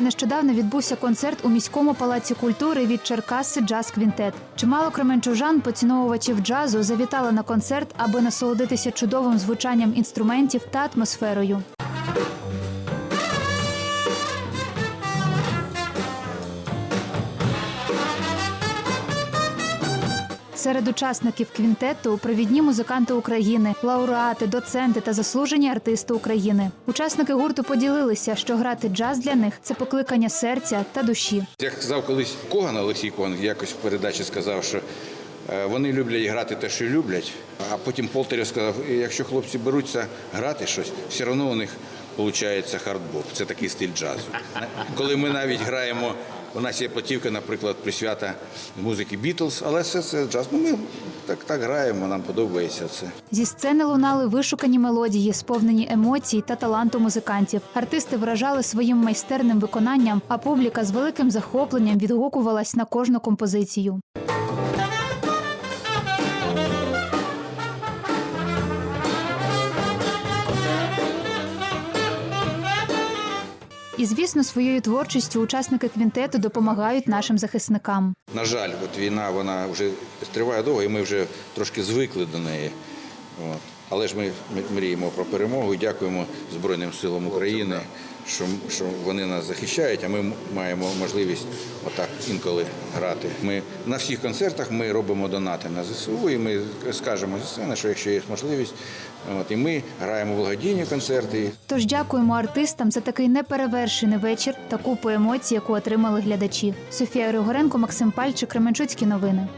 Нещодавно відбувся концерт у міському палаці культури від Черкаси Джаз Квінтет. Чимало кременчужан, поціновувачів джазу, завітали на концерт, аби насолодитися чудовим звучанням інструментів та атмосферою. Серед учасників квінтету провідні музиканти України, лауреати, доценти та заслужені артисти України. Учасники гурту поділилися, що грати джаз для них це покликання серця та душі. Як казав колись Коган Олексій Коган, якось в передачі сказав, що е, вони люблять грати те, що люблять. А потім Полтерів сказав, якщо хлопці беруться грати щось, все одно у них виходить хардбоп. Це такий стиль джазу. Коли ми навіть граємо, у нас є платівка, наприклад, присвята музики Бітлз, але все це джаз. Ну ми так, так граємо, нам подобається це. Зі сцени лунали вишукані мелодії, сповнені емоцій та таланту музикантів. Артисти вражали своїм майстерним виконанням, а публіка з великим захопленням відгукувалась на кожну композицію. І звісно, своєю творчістю учасники квінтету допомагають нашим захисникам. На жаль, от війна вона вже триває довго, і ми вже трошки звикли до неї. От. Але ж ми мріємо про перемогу і дякуємо Збройним силам України, що, що вони нас захищають, а ми маємо можливість отак інколи грати. Ми на всіх концертах ми робимо донати на ЗСУ, і ми скажемо зі сцени, що якщо є можливість, от, і ми граємо благодійні концерти. Тож дякуємо артистам за такий неперевершений вечір та купу емоцій, яку отримали глядачі. Софія Григоренко, Максим Пальчик, Кременчуцькі новини.